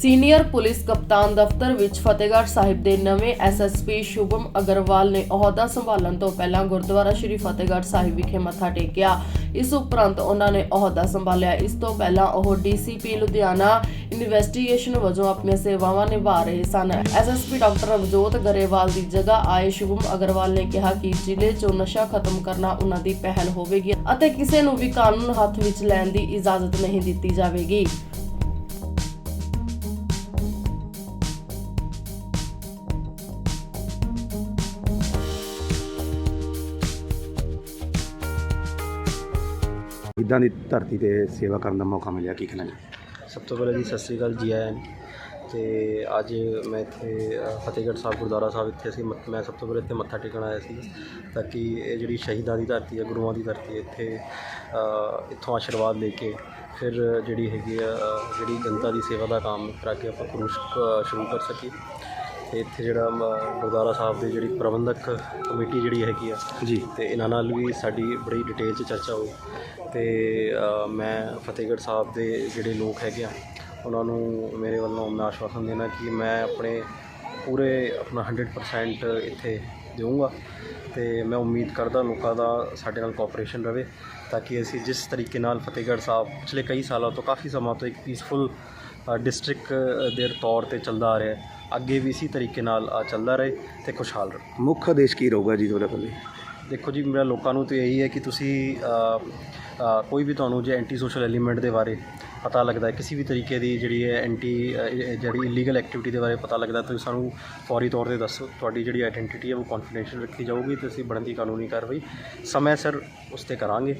Senior police ਕਪਤਾਨ ਦਫ਼ਤਰ ਵਿੱਚ ਫਤਿਹਗੜ੍ਹ ਸਾਹਿਬ ਦੇ ਨਵੇਂ ਐਸਐਸਪੀ ਸ਼ੁਭਮ ਅਗਰਵਾਲ ਨੇ ਅਹੁਦਾ ਸੰਭਾਲਣ ਤੋਂ ਪਹਿਲਾਂ ਗੁਰਦੁਆਰਾ ਸ਼੍ਰੀ ਫਤਿਹਗੜ੍ਹ ਸਾਹਿਬ ਵਿਖੇ ਮੱਥਾ ਟੇਕਿਆ। ਇਸ ਉਪਰੰਤ ਉਹਨਾਂ ਨੇ ਅਹੁਦਾ ਸੰਭਾਲਿਆ। ਇਸ ਤੋਂ ਪਹਿਲਾਂ ਉਹ ਡੀਸੀਪੀ ਲੁਧਿਆਣਾ ਇਨਵੈਸਟੀਗੇਸ਼ਨ ਵਜੋਂ ਆਪਣੀਆਂ ਸੇਵਾਵਾਂ ਨਿਭਾ ਰਹੇ ਸਨ। ਐਸਐਸਪੀ ਡਾਕਟਰ ਅਵਜੋਤ ਗਰੇਵਾਲ ਦੀ ਜਗ੍ਹਾ ਆਏ ਸ਼ੁਭਮ ਅਗਰਵਾਲ ਨੇ ਕਿਹਾ ਕਿ ਜ਼ਿਲ੍ਹੇ 'ਚੋਂ ਨਸ਼ਾ ਖਤਮ ਕਰਨਾ ਉਹਨਾਂ ਦੀ ਪਹਿਲ ਹੋਵੇਗੀ ਅਤੇ ਕਿਸੇ ਨੂੰ ਵੀ ਕਾਨੂੰਨ ਹੱਥ ਵਿੱਚ ਲੈਣ ਦੀ ਇਜਾਜ਼ਤ ਨਹੀਂ ਦਿੱਤੀ ਜਾਵੇਗੀ। ਇਦਾਂ ਦੀ ਧਰਤੀ ਤੇ ਸੇਵਾ ਕਰਨ ਦਾ ਮੌਕਾ ਮਿਲਿਆ? ਕੀ ਕਹਿਣਾ ਜੀ? ਸਭ ਤੋਂ ਪਹਿਲਾਂ ਜੀ ਸਤਿ ਸ੍ਰੀ ਅਕਾਲ ਜੀ ਆਇਆਂ ਨੂੰ। ਤੇ ਅੱਜ ਮੈਂ ਇੱਥੇ ਅ, ਫਤਿਹਗੜ੍ਹ ਸਾਹਿਬ ਗੁਰਦੁਆਰਾ ਸਾਹਿਬ ਇੱਥੇ ਅਸੀਂ ਮੱਥ- ਮੈਂ ਸਭ ਤੋਂ ਪਹਿਲਾਂ ਇੱਥੇ ਮੱਥਾ ਟੇਕਣ ਆਇਆ ਸੀ ਤਾਂ ਕਿ ਇਹ ਜਿਹੜੀ ਸ਼ਹੀਦਾਂ ਦੀ ਧਰਤੀ ਹੈ ਗੁਰੂਆਂ ਦੀ ਧਰਤੀ ਹੈ ਇੱਥੇ ਅ, ਇੱਥੋਂ ਆਸ਼ੀਰਵਾਦ ਲੈ ਕੇ ਫਿਰ ਜਿਹੜੀ ਹੈਗੀ ਆ ਅ, ਜਿਹੜੀ ਜਨਤਾ ਦੀ ਸੇਵਾ ਦਾ ਕੰਮ ਕਰਾ ਕੇ ਆਪਾਂ ਸ਼ੁਰੂ ਸ਼ੁਰੂ ਕਰ ਸਕੀਏ। ਤੇ ਇੱਥੇ ਜਿਹੜਾ ਗੁਰਦੁਆਰਾ ਸਾਹਿਬ ਦੀ ਜਿਹੜੀ ਪ੍ਰਬੰਧਕ ਕਮੇਟੀ ਜਿਹੜੀ ਹੈਗੀ ਆ ਜੀ। ਤੇ ਇਹਨਾਂ ਨਾਲ ਵੀ ਸਾਡੀ ਬੜੀ ਡਿਟੇਲ 'ਚ ਚਰਚਾ ਹੋਈ ਤੇ ਮੈਂ ਫਤਿਹਗੜ੍ਹ ਸਾਹਿਬ ਦੇ ਜਿਹੜੇ ਲੋਕ ਹੈਗੇ ਆ ਉਹਨਾਂ ਨੂੰ ਮੇਰੇ ਵੱਲੋਂ ਮੈਂ ਆਸ਼ਵਾਸਨ ਦੇਣਾ ਕਿ ਮੈਂ ਆਪਣੇ ਪੂਰੇ ਆਪਣਾ 100% ਇੱਥੇ ਦੇਵਾਂਗਾ ਤੇ ਮੈਂ ਉਮੀਦ ਕਰਦਾ ਲੋਕਾਂ ਦਾ ਸਾਡੇ ਨਾਲ ਕੋਆਪਰੇਸ਼ਨ ਰਵੇ ਤਾਂ ਕਿ ਅਸੀਂ ਜਿਸ ਤਰੀਕੇ ਨਾਲ ਫਤਿਹਗੜ੍ਹ ਸਾਹਿਬ ਪਿਛਲੇ ਕਈ ਸਾਲਾਂ ਤੋਂ ਕਾਫੀ ਸਮਾਂ ਤੋਂ ਇੱਕ ਪੀਸਫੁਲ ਡਿਸਟ੍ਰਿਕਟ ਦੇ ਤੌਰ ਤੇ ਚੱਲਦਾ ਆ ਰਿਹਾ ਹੈ। ਅੱਗੇ ਵੀ ਇਸੇ ਤਰੀਕੇ ਨਾਲ ਚੱਲਦਾ ਰਹੇ ਤੇ ਖੁਸ਼ਹਾਲ ਰਹੇ। ਮੁੱਖ ਆਦੇਸ਼ ਕੀ ਰਹੂਗਾ ਜੀ ਤੁਹਾਡੇ ਵੱਲੋਂ ਦੇਖੋ ਜੀ ਮੇਰਾ ਲੋਕਾਂ ਨੂੰ ਤਾਂ ਇਹੀ ਹੈ ਕਿ ਤੁਸੀਂ ਕੋਈ ਵੀ ਤੁਹਾਨੂੰ ਜੇ ਐਂਟੀ ਸੋਸ਼ਲ ਐਲੀਮੈਂਟ ਦੇ ਬਾਰੇ ਪਤਾ ਲੱਗਦਾ ਹੈ, ਕਿਸੇ ਵੀ ਤਰੀਕੇ ਦੀ ਜਿਹੜੀ ਹੈ ਐਂਟੀ ਜਿਹੜੀ ਇਲੀਗਲ ਐਕਟੀਵਿਟੀ ਦੇ ਬਾਰੇ ਪਤਾ ਲੱਗਦਾ ਤੁਸੀਂ ਸਾਨੂੰ ਫੌਰੀ ਤੌਰ ਤੇ ਦੱਸੋ, ਤੁਹਾਡੀ ਜਿਹੜੀ ਆਇਡੈਂਟੀਟੀ ਹੈ ਉਹ ਕੌਨਫੀਡੈਂਸ਼ੀਅਲ ਰੱਖੀ ਜਾਊਗੀ ਤੇ ਅਸੀਂ ਬਣਦੀ ਕਾਨੂੰਨੀ ਕਾਰਵਾਈ ਸਮੇਂ ਸਿਰ ਉਸ 'ਤੇ ਕਰਾਂਗੇ।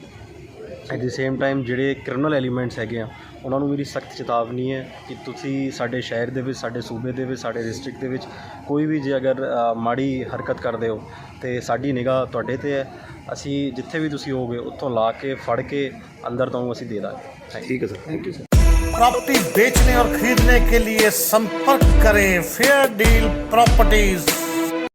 ਐਟ ਦੀ ਸੇਮ ਟਾਈਮ ਜਿਹੜੇ ਕ੍ਰਿਮੀਨਲ ਐਲੀਮੈਂਟਸ ਹੈਗੇ ਆ ਉਹਨਾਂ ਨੂੰ ਮੇਰੀ ਸਖਤ ਚੇਤਾਵਨੀ ਹੈ ਕਿ ਤੁਸੀਂ ਸਾਡੇ ਸ਼ਹਿਰ ਦੇ ਵਿੱਚ ਸਾਡੇ ਸੂਬੇ ਦੇ ਵਿੱਚ ਸਾਡੇ ਡਿਸਟ੍ਰਿਕਟ ਦੇ ਵਿੱਚ ਕੋਈ ਵੀ ਜੇ ਅਗਰ ਅ, ਮਾੜੀ ਹਰਕਤ ਕਰਦੇ ਹੋ ਤੇ ਸਾਡੀ ਨਿਗਾਹ ਤੁਹਾਡੇ ਤੇ ਹੈ ਅਸੀਂ ਜਿੱਥੇ ਵੀ ਤੁਸੀਂ ਹੋਗੇ ਉੱਥੋਂ ਲਾ ਕੇ ਫੜ ਕੇ ਅੰਦਰ ਤੁਹਾਨੂੰ ਅਸੀਂ ਦੇ ਦਾਂਗੇ ਥੈਂਕ ਯੂ ਠੀਕ ਹੈ sir thank you sir property बेचने और खरीदने के लिए संपर्क करें फेयर डील प्रॉपर्टीज